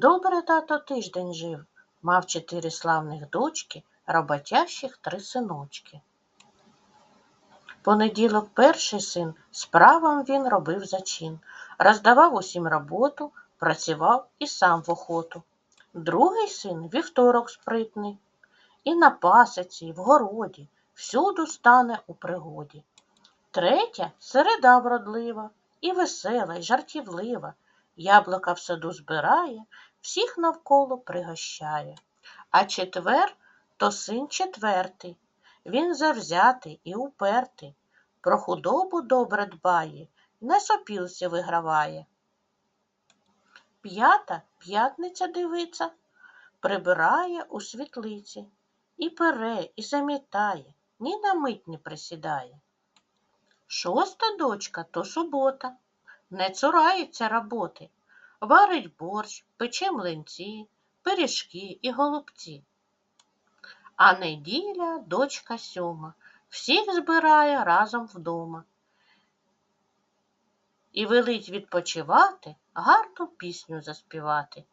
Добре тато тиждень жив, мав чотири славних дочки, роботящих три синочки. Понеділок перший син справам він робив зачин, роздавав усім роботу, працював і сам в охоту. Другий син вівторок спритний, і на пасіці, і в городі, всюду стане у пригоді. Третя середа вродлива, і весела, і жартівлива, яблука в саду збирає, всіх навколо пригощає. А четвер то син четвертий, він завзятий і упертий, про худобу добре дбає, на сопілці виграває. П'ята п'ятниця дивиться, прибирає у світлиці, і пере, і замітає, ні на мить не присідає. Шоста дочка то субота, не цурається роботи, варить борщ, пече млинці, пиріжки і голубці. А неділя дочка сьома, всіх збирає разом вдома. І велить відпочивати, гарну пісню заспівати.